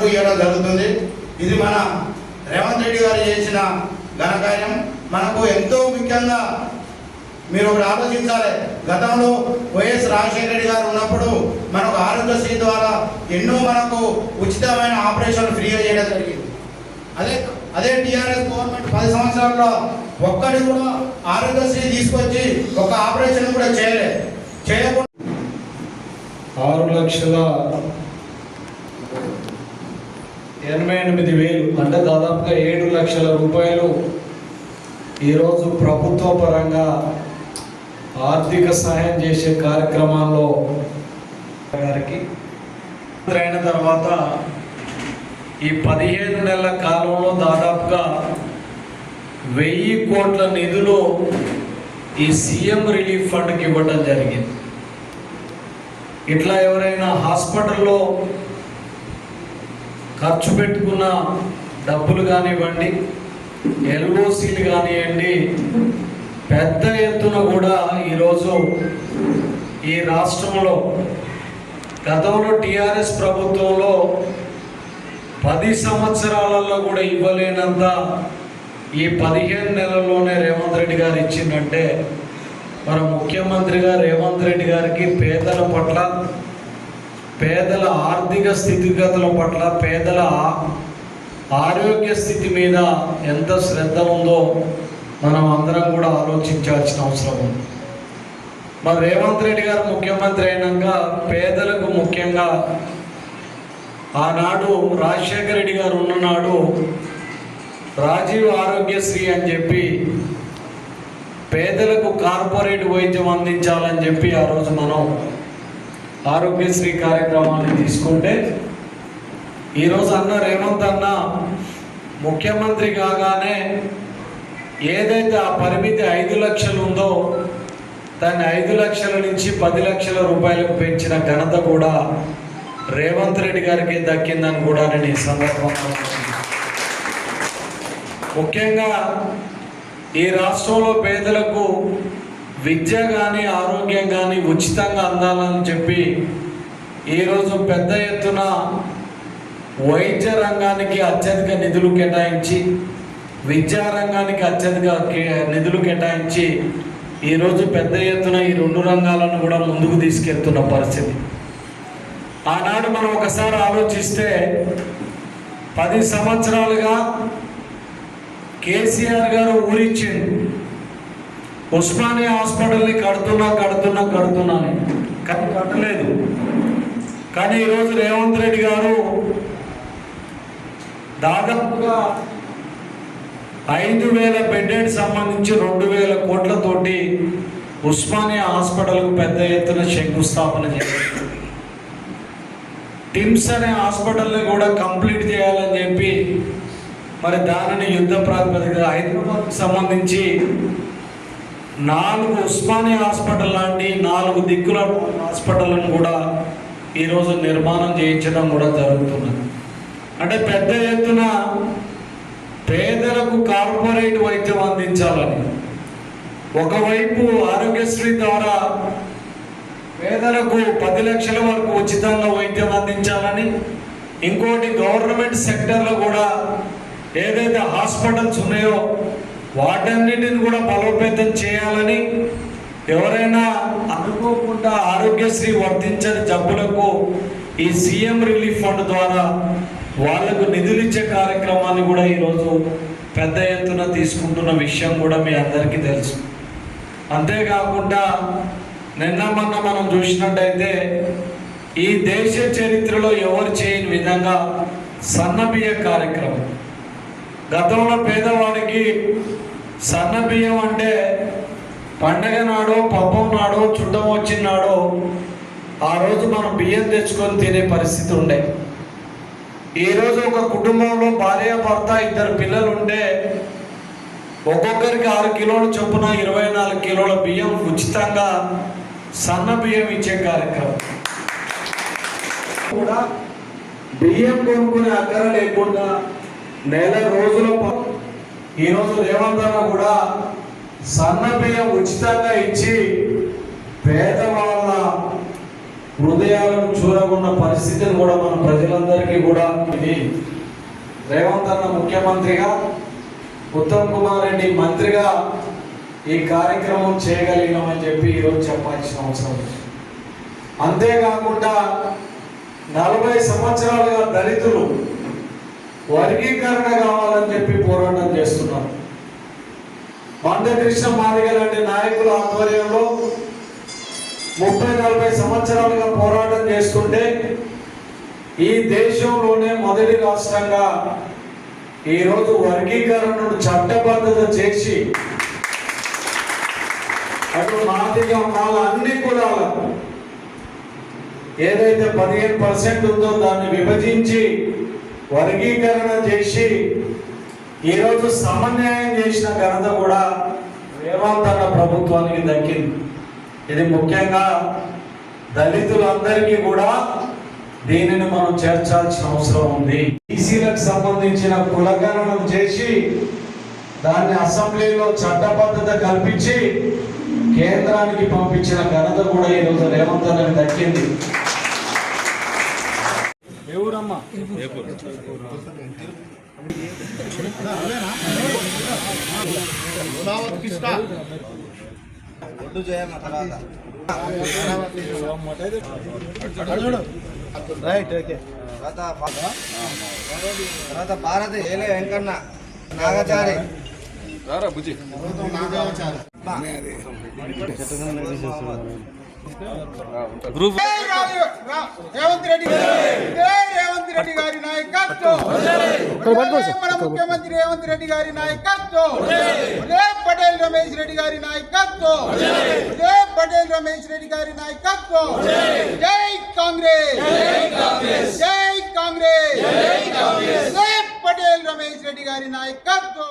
Amount ఇవ్వడం జరుగుతుంది. ఇది మన రేవంత్ రెడ్డి గారు చేసిన ఘనకార్యం మనకు ఎంతో ముఖ్యంగా మీరు ఒకటి ఆలోచించాలి. గతంలో వైఎస్ రాజశేఖర రెడ్డి గారు ఉన్నప్పుడు మనకు ఆరోగ్యశ్రీ ద్వారా ఎన్నో మనకు ఉచితమైన ఆపరేషన్లు ఫ్రీగా చేయడం జరిగింది. అదే అదే టీఆర్ఎస్ గవర్నమెంట్ పది సంవత్సరాల్లో ఒక్కటి కూడా ఆరోగ్యశ్రీ తీసుకొచ్చి ఒక ఆపరేషన్ కూడా చేయలేదు చేయకుండా ఆరు లక్షల ఎనభై ఎనిమిది వేలు. అంటే దాదాపుగా ఏడు లక్షల రూపాయలు ఈరోజు ప్రభుత్వ పరంగా ఆర్థిక సహాయం చేసే కార్యక్రమాల్లో గారికి. అయిన తర్వాత ఈ పదిహేను నెలల కాలంలో దాదాపుగా వెయ్యి కోట్ల నిధులు ఈ సీఎం రిలీఫ్ ఫండ్కి ఇవ్వడం జరిగింది. ఇట్లా ఎవరైనా హాస్పిటల్లో ఖర్చు పెట్టుకున్న డబ్బులు కానివ్వండి ఎల్ఓసీలు కానివ్వండి పెద్ద ఎత్తున కూడా ఈరోజు ఈ రాష్ట్రంలో గతంలో టీఆర్ఎస్ ప్రభుత్వంలో పది సంవత్సరాలలో కూడా ఇవ్వలేనంత ఈ పదిహేను నెలల్లోనే రేవంత్ రెడ్డి గారు ఇచ్చిందంటే మన ముఖ్యమంత్రిగా రేవంత్ రెడ్డి గారికి పేదల పట్ల పేదల ఆర్థిక స్థితిగతుల పట్ల పేదల ఆరోగ్య స్థితి మీద ఎంత శ్రద్ధ ఉందో మనం అందరం కూడా ఆలోచించాల్సిన అవసరం ఉంది. మరి రేవంత్ రెడ్డి గారు ముఖ్యమంత్రి అయినాక పేదలకు ముఖ్యంగా ఆనాడు రాజశేఖర రెడ్డి గారు ఉన్ననాడు రాజీవ్ ఆరోగ్యశ్రీ అని చెప్పి పేదలకు కార్పొరేట్ వైద్యం అందించాలని చెప్పి ఆ రోజు మనం ఆరోగ్యశ్రీ కార్యక్రమాన్ని తీసుకుంటే ఈరోజు అన్న రేవంత్ అన్న ముఖ్యమంత్రి కాగానే ఏదైతే ఆ పరిమితి ఐదు లక్షలు ఉందో దాన్ని ఐదు లక్షల నుంచి పది లక్షల రూపాయలకు పెంచిన ఘనత కూడా రేవంత్ రెడ్డి గారికి దక్కిందని కూడా నేను ఈ సందర్భంగా ముఖ్యంగా ఈ రాష్ట్రంలో పేదలకు విద్య కానీ ఆరోగ్యం కానీ ఉచితంగా అందాలని చెప్పి ఈరోజు పెద్ద ఎత్తున వైద్య రంగానికి అత్యధిక నిధులు కేటాయించి విద్యా రంగానికి అత్యధిక కే- నిధులు కేటాయించి ఈరోజు పెద్ద ఎత్తున ఈ రెండు రంగాలను కూడా ముందుకు తీసుకెళ్తున్న పరిస్థితి. ఆనాడు మనం ఒకసారి ఆలోచిస్తే పది సంవత్సరాలుగా కేసీఆర్ గారు ఊరిచ్చిండు. ఉస్మానియా హాస్పిటల్ని కడుతున్నా కడుతున్నా కడుతున్నాను కానీ కట్టలేదు. కానీ ఈరోజు రేవంత్ రెడ్డి గారు దాదాపుగా ఐదు వేల బెడ్డెడ్ సంబంధించి రెండు వేల కోట్లతోటి ఉస్మానియా హాస్పిటల్కు పెద్ద ఎత్తున శంకుస్థాపన చేశారు. టిమ్స్ అనే హాస్పిటల్ని కూడా కంప్లీట్ చేయాలని చెప్పి మరి దానిని యుద్ధ ప్రాతిపదిక హైదరాబాద్కు సంబంధించి నాలుగు ఉస్మానియా హాస్పిటల్ లాంటి నాలుగు దిక్కుల హాస్పిటల్ని కూడా ఈరోజు నిర్మాణం చేయించడం కూడా జరుగుతున్నది. అంటే పెద్ద ఎత్తున పేదలకు కార్పొరేట్ వైద్యం అందించాలని ఒకవైపు ఆరోగ్యశ్రీ ద్వారా పేదలకు పది లక్షల వరకు ఉచితంగా వైద్యం అందించాలని ఇంకోటి గవర్నమెంట్ సెక్టర్లో కూడా ఏదైతే హాస్పిటల్స్ ఉన్నాయో వాటన్నిటిని కూడా బలోపేతం చేయాలని ఎవరైనా అనుకోకుండా ఆరోగ్యశ్రీ వర్తించని జబ్బులకు ఈ సీఎం రిలీఫ్ ఫండ్ ద్వారా వాళ్ళకు నిధులు ఇచ్చే కార్యక్రమాన్ని కూడా ఈరోజు పెద్ద ఎత్తున తీసుకుంటున్న విషయం కూడా మీ అందరికీ తెలుసు. అంతేకాకుండా నిన్న మొన్న మనం చూసినట్టయితే ఈ దేశ చరిత్రలో ఎవరు చేయని విధంగా సన్నబియ్య కార్యక్రమం. గతంలో పేదవాడికి సన్న బియ్యం అంటే పండగ నాడు పబ్బం నాడు చుట్టం వచ్చినాడు ఆ రోజు మనం బియ్యం తెచ్చుకొని తినే పరిస్థితి ఉండే. ఈరోజు ఒక కుటుంబంలో భార్య భర్త ఇద్దరు పిల్లలు ఉంటే ఒక్కొక్కరికి ఆరు కిలోల చొప్పున ఇరవై నాలుగు కిలోల బియ్యం ఉచితంగా సన్న బియ్యం ఇచ్చే కార్యక్రమం. కూడా బియ్యం కొనుక్కునే అక్కర లేకుండా నెల రోజుల ఈరోజు రేవంత్ అన్న కూడా సన్న ఉచితంగా ఇచ్చి పేదవాళ్ళ హృదయాలను చూరగొన్న పరిస్థితిని కూడా మన ప్రజలందరికీ కూడా ఇది. రేవంత్ అన్న ముఖ్యమంత్రిగా ఉత్తమ్ కుమార్ రెడ్డి మంత్రిగా ఈ కార్యక్రమం చేయగలిగినామని చెప్పి ఈరోజు చెప్పాల్సిన అవసరం అంతేకాకుండా నలభై సంవత్సరాలుగా దళితులు వర్గీకరణ కావాలని చెప్పి పోరాటం చేస్తున్నారు. మందకృష్ణ మాదిగ లాంటి నాయకుల ఆధ్వర్యంలో ముప్పై నలభై సంవత్సరాలుగా పోరాటం చేస్తుంటే ఈ దేశంలోనే మొదటి రాష్ట్రంగా ఈరోజు వర్గీకరణను చట్టబద్ధత చేసి అటు మాదిగ మాల అన్ని కులాలకు ఏదైతే పదిహేను పర్సెంట్ ఉందో దాన్ని విభజించి వర్గీకరణ చేసి ఈరోజు సమన్యాయం చేసిన ఘనత కూడా రేవంత్ అన్న ప్రభుత్వానికి దక్కింది. ఇది ముఖ్యంగా దళితులందరికీ కూడా దీనిని మనం చేర్చాల్సిన అవసరం ఉంది. బీసీలకు సంబంధించిన కులగణనం చేసి దాన్ని అసెంబ్లీలో చట్టబద్ధత కల్పించి కేంద్రానికి పంపించిన ఘనత కూడా ఈరోజు రేవంత్ అన్నకి దక్కింది. ఒడ్డు చేయమ్మ తర్వాత రైట్ ఓకే తర్వాత తర్వాత భారతి ఏలే వెంకన్న నాగచారి. రేవంత్ రెడ్డి రేవంత్ రెడ్డి గారి నాయకత్వం. మన ముఖ్యమంత్రి రేవంత్ రెడ్డి గారి నాయకత్వం. పటేల్ రమేష్ రెడ్డి గారి నాయకత్వం. పటేల్ రమేష్ రెడ్డి గారి నాయకత్వం. జై కాంగ్రెస్. జై కాంగ్రెస్. జై పటేల్ రమేష్ రెడ్డి గారి నాయకత్వం.